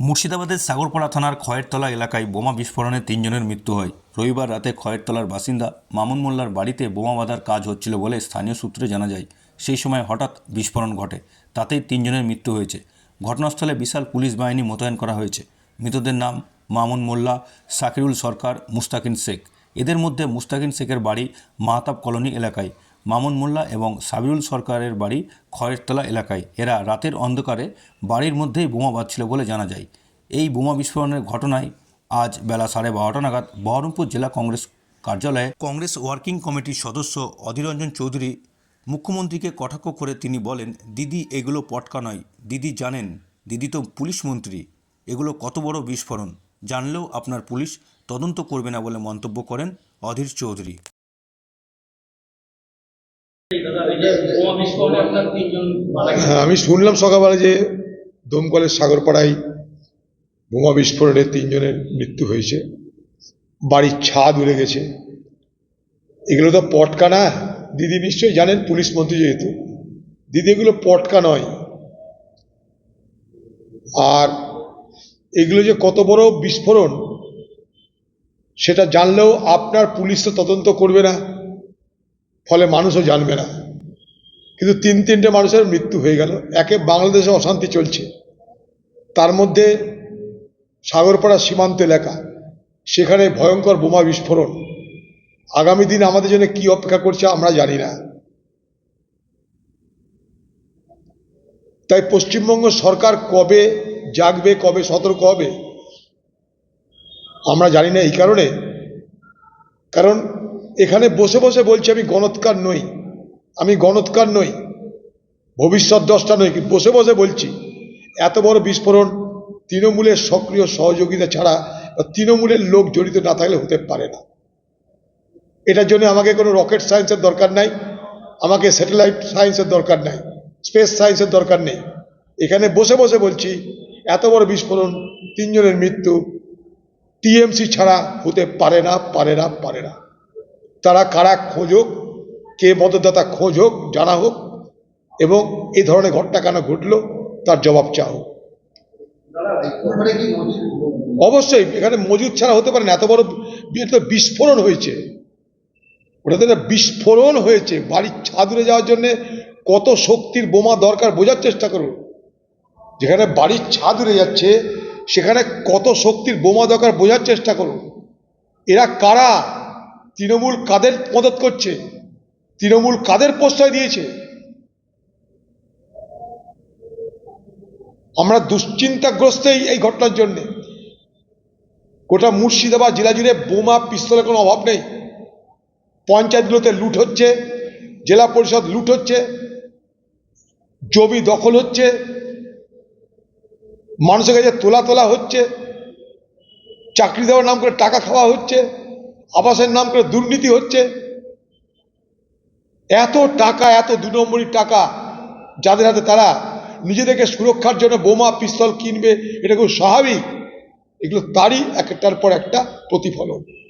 মুর্শিদাবাদের সাগরপাড়া থানার খয়েরতলা এলাকায় বোমা বিস্ফোরণে তিনজনের মৃত্যু হয়। রবিবার রাতে খয়েরতলার বাসিন্দা মামুন মোল্লার বাড়িতে বোমা বাঁধার কাজ হচ্ছিল বলে স্থানীয় সূত্রে জানা যায়। সেই সময় হঠাৎ বিস্ফোরণ ঘটে। তাতেই তিনজনের মৃত্যু হয়েছে। ঘটনাস্থলে বিশাল পুলিশ বাহিনী মোতায়েন করা হয়েছে। মৃতদের নাম মামুন মোল্লা, সাকিরুল সরকার, মুস্তাকিন শেখ। এদের মধ্যে মুস্তাকিন শেখের বাড়ি মাহতাব কলোনি এলাকায়। মামুন মোল্লা এবং সাবিরুল সরকারের বাড়ি খয়েরতলা এলাকায়। এরা রাতের অন্ধকারে বাড়ির মধ্যেই বোমা বাজছিল বলে জানা যায়। এই বোমা বিস্ফোরণের ঘটনায় আজ বেলা সাড়ে বারোটা নাগাদ বহরমপুর জেলা কংগ্রেস কার্যালয়ে কংগ্রেস ওয়ার্কিং কমিটির সদস্য অধীররঞ্জন চৌধুরী মুখ্যমন্ত্রীকে কটাক্ষ করে তিনি বলেন, দিদি, এগুলো পটকা নয়। দিদি জানেন, দিদি তো পুলিশ মন্ত্রী। এগুলো কত বড় বিস্ফোরণ। জানলেও আপনার পুলিশ তদন্ত করবে না বলে মন্তব্য করেন অধীর চৌধুরী। আমি শুনলাম সকালবেলা যে দমকলের সাগরপাড়ায় বোমা বিস্ফোরণে তিনজনের মৃত্যু হয়েছে। বাড়ির ছাদ উড়ে গেছে। এগুলো তো পটকা না? দিদি নিশ্চয়ই জানেন, পুলিশ মন্ত্রী যেহেতু। দিদি, এগুলো পটকা নয়। আর এগুলো যে কত বড় বিস্ফোরণ, সেটা জানলেও আপনার পুলিশ তো তদন্ত করবে না। ফলে মানুষও জানবে না। কিন্তু তিন তিনটে মানুষের মৃত্যু হয়ে গেল। একে বাংলাদেশে অশান্তি চলছে। তার মধ্যে সাগরপাড়া সীমান্ত এলাকা, সেখানে ভয়ঙ্কর বোমা বিস্ফোরণ। আগামী দিন আমাদের জন্য কি অপেক্ষা করছে আমরা জানি না। তাই পশ্চিমবঙ্গ সরকার কবে জাগবে, কবে সতর্ক হবে, আমরা জানি না এই কারণে। কারণ এখানে বসে বসে বলছি আমি গণৎকার নই। আমি গণৎকার নই। ভবিষ্যৎ দশটা নই বসে বসে বলছি। এত বড় বিস্ফোরণ তৃণমূলের সক্রিয় সহযোগিতা ছাড়া তৃণমূলের লোক জড়িত না থাকলে হতে পারে না। এটার জন্য আমাকে কোনো রকেট সায়েন্সের দরকার নাই, আমাকে স্যাটেলাইট সায়েন্সের দরকার নাই, স্পেস সায়েন্সের দরকার নেই। এখানে বসে বসে বলছি, এত বড় বিস্ফোরণ, তিনজনের মৃত্যু, টিএমসি ছাড়া হতে পারে না পারে না পারে না। তারা কারা খোঁজ হোক, কে মদতদাতা খোঁজ হোক জানা হোক, এবং এই ধরনের ঘটনা কেন ঘটলো, তার জবাব চাও। অবশ্যই, এখানে মজুদ ছাড়া হতে পারে না, এত বড় বিস্ফোরণ হয়েছে। ওটাতে একটা বিস্ফোরণ হয়েছে, বাড়ির ছাদ উড়ে যাওয়ার জন্য কত শক্তির বোমা দরকার, বোঝার চেষ্টা করুন। যেখানে বাড়ির ছাদ উড়ে যাচ্ছে, সেখানে কত শক্তির বোমা দরকার, বোঝার চেষ্টা করুন। এরা কারা? তৃণমূল কাদের মদত করছে? তৃণমূল কাদের প্রশ্রয় দিয়েছে? আমরা দুশ্চিন্তাগ্রস্ত এই- ঘটনার জন্যে। গোটা মুর্শিদাবাদ জেলা জুড়ে বোমা, পিস্তলের কোনো অভাব নেই। পঞ্চায়েতগুলোতে লুট হচ্ছে, জেলা পরিষদ লুট হচ্ছে, জমি দখল হচ্ছে, মানুষের কাছে তোলা তোলা হচ্ছে, চাকরি দেওয়ার নাম করে টাকা খাওয়া হচ্ছে। আবাসের নাম করে দুর্নীতি হচ্ছে। এত টাকা, এত দু নম্বরী টাকা যাদের হাতে তারা নিজেদেরকে সুরক্ষার জন্য বোমা, পিস্তল কিনবে, এটা খুব স্বাভাবিক। এগুলো তারই একটার পর একটা প্রতিফলন।